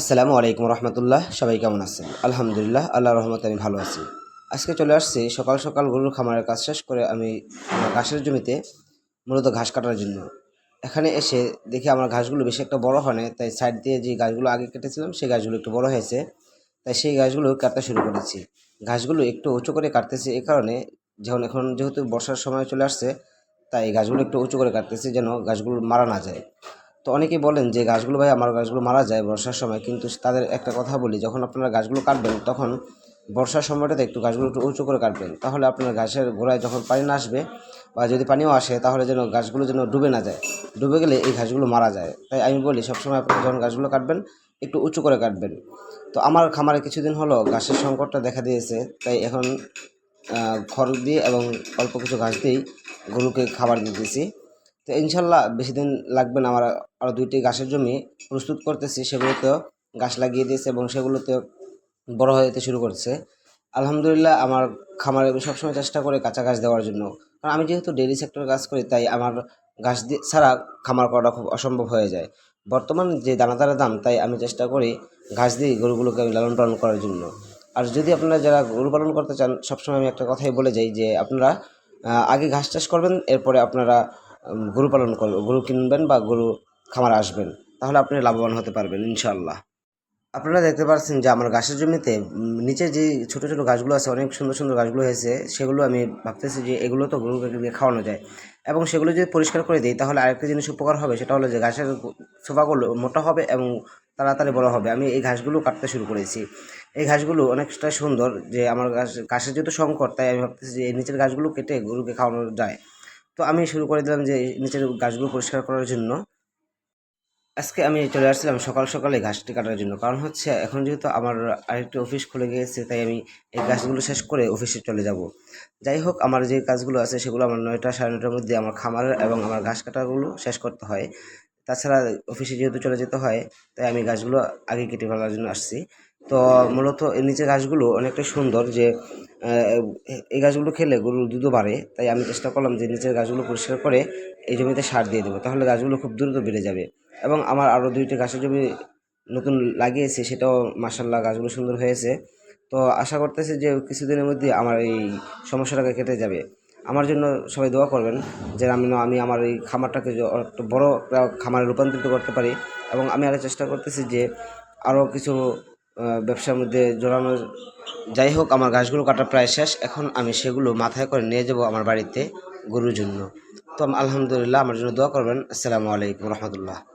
আসসালামু আলাইকুম রহমতুল্লাহ, সবাই কেমন আছেন? আলহামদুলিল্লাহ, আল্লাহ রহমত আমি ভালো আছি। আজকে চলে আসছি সকাল সকাল গরুর খামারের কাজ শেষ করে আমি আমার ঘাসের জমিতে মূলত ঘাস কাটার জন্য। এখানে এসে দেখি আমার ঘাসগুলো বেশি একটা বড় হয় তাই সাইড দিয়ে যে গাছগুলো আগে কেটেছিলাম, সেই গাছগুলো একটু বড় হয়েছে। তাই সেই গাছগুলো কাটতে শুরু করেছি। ঘাসগুলো একটু উঁচু করে কাটতেছি এ কারণে যখন এখন যেহেতু বর্ষার সময় চলে আসছে, তাই গাছগুলো একটু উঁচু করে কাটতেছি যেন গাছগুলো মারা না যায়। তো অনেকেই বলেন যে গাছগুলো ভাই, আমার গাছগুলো মারা যায় বর্ষার সময়। কিন্তু তাদের একটা কথা বলি, যখন আপনারা গাছগুলো কাটবেন, তখন বর্ষার সময়টাতে একটু গাছগুলো একটু উঁচু করে কাটবেন। তাহলে আপনার গাছের গোড়ায় যখন পানি না আসবে বা যদি পানিও আসে, তাহলে যেন গাছগুলো যেন ডুবে না যায়। ডুবে গেলে এই গাছগুলো মারা যায়। তাই আমি বলি, সবসময় আপনারা যখন গাছগুলো কাটবেন, একটু উঁচু করে কাটবেন। তো আমার খামারে কিছুদিন হলো গাছের সংকটটা দেখা দিয়েছে। তাই এখন খড় দিয়ে এবং অল্প কিছু ঘাস দিয়েই গরুকে খাবার দিতেছি তো ইনশাল্লাহ বেশি দিন লাগবে না, আমার আরও দুইটি ঘাসের জমি প্রস্তুত করতেছি, সেগুলোতেও গাছ লাগিয়ে দিয়েছে এবং সেগুলোতেও বড় হয়ে যেতে শুরু করছে। আলহামদুলিল্লাহ আমার খামারে সবসময় চেষ্টা করে কাঁচা ঘাস দেওয়ার জন্য। কারণ আমি যেহেতু ডেইরি সেক্টরে কাজ করি, তাই আমার গাছ দিয়ে ছাড়া খামার করাটা খুব অসম্ভব হয়ে যায়। বর্তমান যে দানাদারের দাম, তাই আমি চেষ্টা করি ঘাস দিয়ে গরুগুলোকে আমি লালন পালন করার জন্য। আর যদি আপনারা যারা গরু পালন করতে চান, সবসময় আমি একটা কথাই বলে যাই যে, আপনারা আগে ঘাস চাষ করবেন, এরপরে আপনারা গরু পালন গরু কিনবেন বা গরু খামার আসবেন, তাহলে আপনি লাভবান হতে পারবেন ইনশাল্লাহ আপনারা দেখতে পাচ্ছেন যে আমার গাছের জমিতে নিচে যে ছোটো ছোটো গাছগুলো আছে, অনেক সুন্দর সুন্দর গাছগুলো হয়েছে, সেগুলো আমি ভাবতেছি যে এগুলো তো গরুকে দিয়ে খাওয়ানো যায়। এবং সেগুলো যদি পরিষ্কার করে দিই, তাহলে আরেকটা জিনিস উপকার হবে, সেটা হলো যে ঘাসের সোফাগুলো মোটা হবে এবং তাড়াতাড়ি বড় হবে। আমি এই ঘাসগুলো কাটতে শুরু করেছি। এই ঘাসগুলো অনেকটা সুন্দর, যে আমার গাছ ঘাসের যেহেতু সংকট, তাই আমি ভাবতেছি যে এই নিচের গাছগুলো কেটে গরুকে খাওয়ানো যায়। তো আমি শুরু করে দিলাম যে নিচের গাছগুলো পরিষ্কার করার জন্য। আজকে আমি চলে আসছিলাম সকাল সকালে ঘাসটি কাটার জন্য। কারণ হচ্ছে এখন যেহেতু আমার আরেকটি অফিস খুলে গিয়েছে, তাই আমি এই গাছগুলো শেষ করে অফিসে চলে যাব। যাই হোক, আমার যে কাজগুলো আছে সেগুলো আমার নয়টা সাড়ে নয়টার মধ্যে আমার খামার এবং আমার ঘাস কাটাগুলো শেষ করতে হয়। তাছাড়া অফিসে যেহেতু চলে যেতে হয়, তাই আমি গাছগুলো আগে কেটে ফেলার জন্য আসছি। তো মূলত এর নিচে গাছগুলো অনেকটা সুন্দর যে এই গাছগুলো খেলে গরুর দুধও বাড়ে। তাই আমি চেষ্টা করলাম যে নিচের গাছগুলো পরিষ্কার করে এই জমিতে সার দিয়ে দেবো, তাহলে গাছগুলো খুব দ্রুত বেড়ে যাবে। এবং আমার আরও দুইটি গাছের জমি নতুন লাগিয়েছি, সেটাও মাসাল্লাহ গাছগুলো সুন্দর হয়েছে। তো আশা করতেছি যে কিছুদিনের মধ্যে আমার এই সমস্যাটাকে কেটে যাবে। আমার জন্য সবাই দোয়া করবেন যে আমি আমি আমার এই খামারটাকে বড় খামারে রূপান্তরিত করতে পারি। এবং আমি আরও চেষ্টা করতেছি যে আরও কিছু ব্যবসার মধ্যে জড়ানো যাই হোক, আমার ঘাসগুলো কাটা প্রায় শেষ। এখন আমি সেগুলো মাথায় করে নিয়ে যাব আমার বাড়িতে গরুর জন্য। তো আলহামদুলিল্লাহ, আমার জন্য দোয়া করবেন। আসসালামু আলাইকুম রহমতুল্লাহ।